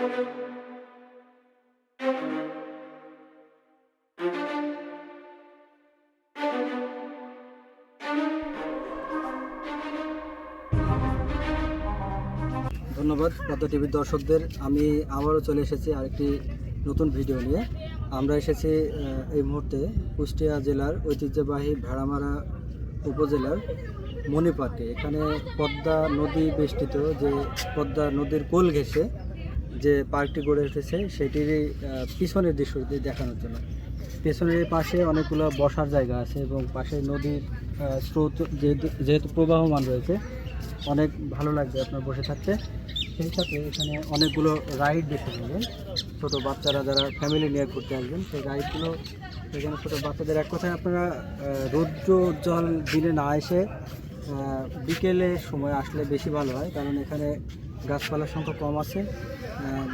ধন্যবাদ পদ্মা টিভির দর্শকদের। আমি আবারও চলে এসেছি আরেকটি নতুন ভিডিও নিয়ে। আমরা এসেছি এই মুহূর্তে কুষ্টিয়া জেলার ঐতিহ্যবাহী ভেড়ামারা উপজেলার মণি পার্কে এখানে পদ্মা নদী বেষ্টিত, যে পদ্মা নদীর কোল ঘেঁষে যে পার্কটি গড়ে উঠেছে সেটিরই পিছনের দৃশ্যটি দেখানোর জন্য। পেছনের পাশে অনেকগুলো বসার জায়গা আছে এবং পাশে নদীর স্রোত যেহেতু প্রবাহমান রয়েছে, অনেক ভালো লাগবে আপনার বসে থাকতে। সেই সাথে এখানে অনেকগুলো রাইড দেখতে পাবেন। ছোটো বাচ্চারা যারা ফ্যামিলি নিয়ে ঘুরতে আসবেন, সেই রাইডগুলো এখানে ছোটো বাচ্চাদের, এক কথায় আপনারা রৌদ্র জল দিনে না এসে বিকেলে সময় আসলে বেশি ভালো হয়, কারণ এখানে গাছপালার সংখ্যা কম আছে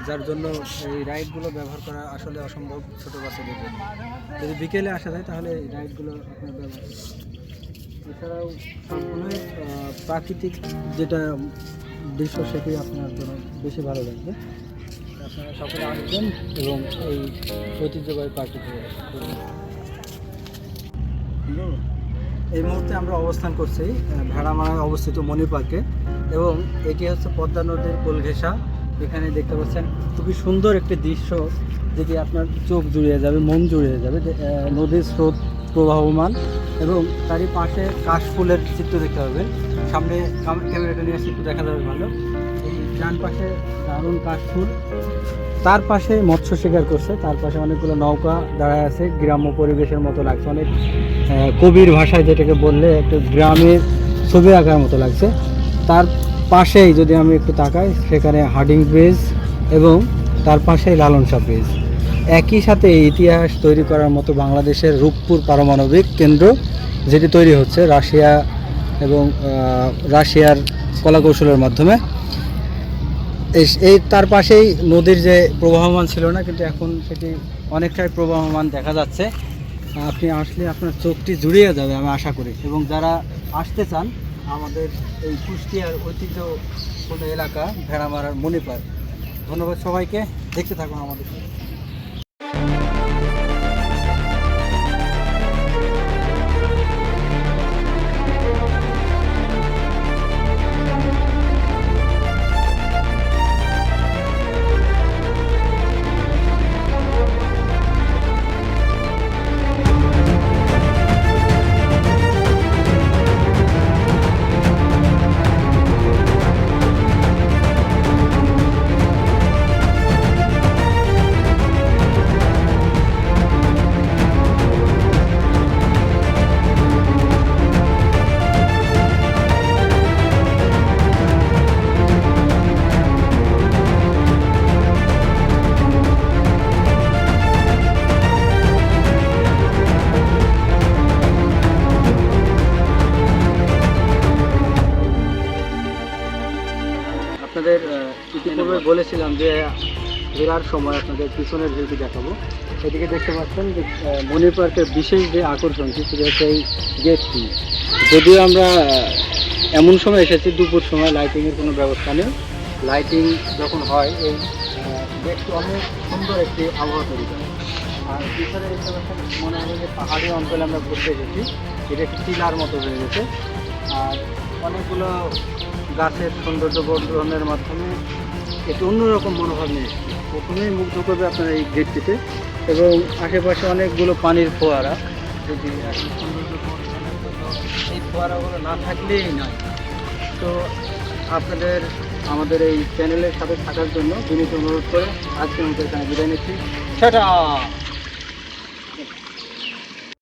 যার জন্য এই রাইডগুলো ব্যবহার করা আসলে অসম্ভব ছোটো বাচ্চাদের জন্য। যদি বিকেলে আসা যায়, তাহলে এই রাইডগুলো আপনার ব্যবহার। এছাড়াও সম্পূর্ণই প্রাকৃতিক যেটা দৃশ্য, সেটি আপনার জন্য বেশি ভালো লাগবে। আপনারা সকলে আসবেন এবং এই ঐতিহ্যবাহী পার্টিতে এই মুহূর্তে আমরা অবস্থান করছি ভেড়ামারায় অবস্থিত মণি পার্কে এবং এটি হচ্ছে পদ্মা নদীর কোল ঘেঁষা। এখানে দেখতে পাচ্ছেন খুবই সুন্দর একটি দৃশ্য যেটি আপনার চোখ জুড়িয়ে যাবে, মন জুড়িয়ে যাবে নদীর স্রোত প্রবাহমান এবং তারই পাশে কাশফুলের চিত্র দেখতে পাবেন। সামনে ক্যামেরাটা নিয়ে একটু দেখা যাবে ভালো। ডান পাশে দারুণ কাশফুল। তার পাশে মৎস্য শিকার করছে, তার পাশে অনেকগুলো নৌকা দাঁড়ায় আছে, গ্রাম্য পরিবেশের মতো লাগছে, অনেক কবির ভাষায় যেটাকে বললে একটু গ্রামের ছবি আঁকার মতো লাগছে। তার পাশেই যদি আমি একটু তাকাই, সেখানে হার্ডিং ব্রিজ এবং তার পাশেই লালন শাহ ব্রিজ। একই সাথে ইতিহাস তৈরি করার মতো বাংলাদেশের রূপপুর পারমাণবিক কেন্দ্র যেটি তৈরি হচ্ছে রাশিয়া এবং রাশিয়ার কলাকৌশলের মাধ্যমে। এই- তার পাশেই নদীর যে প্রবাহমান ছিল না, কিন্তু এখন সেটি অনেকটাই প্রবাহমান দেখা যাচ্ছে। আপনি আসলে আপনার চোখটি জুড়িয়ে যাবে আমি আশা করি। এবং যারা আসতে চান, আমাদের এই কুষ্টিয়ার ঐতিহ্য কোনো এলাকা ভেড়ামারার মণিপার ধন্যবাদ সবাইকে। দেখতে থাকুন আমাদের আপনাদের ইতিপূর্বে বলেছিলাম যে ফেরার সময় আপনাদের পিছনের ভিউটি দেখাবো। সেদিকে দেখতে পাচ্ছেন যে মনির পার্কের বিশেষ যে আকর্ষণটি সেটা হচ্ছে এই গেটটি। যদিও আমরা এমন সময় এসেছি, দুপুর সময় লাইটিংয়ের কোনো ব্যবস্থা নেই। লাইটিং যখন হয়, এই গেটটি অনেক সুন্দর একটি আবহাওয়া তৈরি করে। আর পিছনে দেখতে পাচ্ছেন, মনে হয় যে পাহাড়ি অঞ্চলে আমরা ঘুরতে এসেছি এটা একটি টিলার মতো হয়ে গেছে। আর অনেকগুলো গাছের সৌন্দর্য বর্ধনের মাধ্যমে একটু অন্যরকম মনোভাব নিয়ে এসেছে। প্রথমেই মুগ্ধ করবে আপনার এই গেটটিতে এবং আশেপাশে অনেকগুলো পানির ফোয়ারা। যদি এই ফোয়ারাগুলো না থাকলেই নয়। তো আপনাদের, আমাদের এই চ্যানেলের সাথে থাকার জন্য বিনীত অনুরোধ করে আজকে আমাদের এখানে বিদায় নিচ্ছি। টাটা!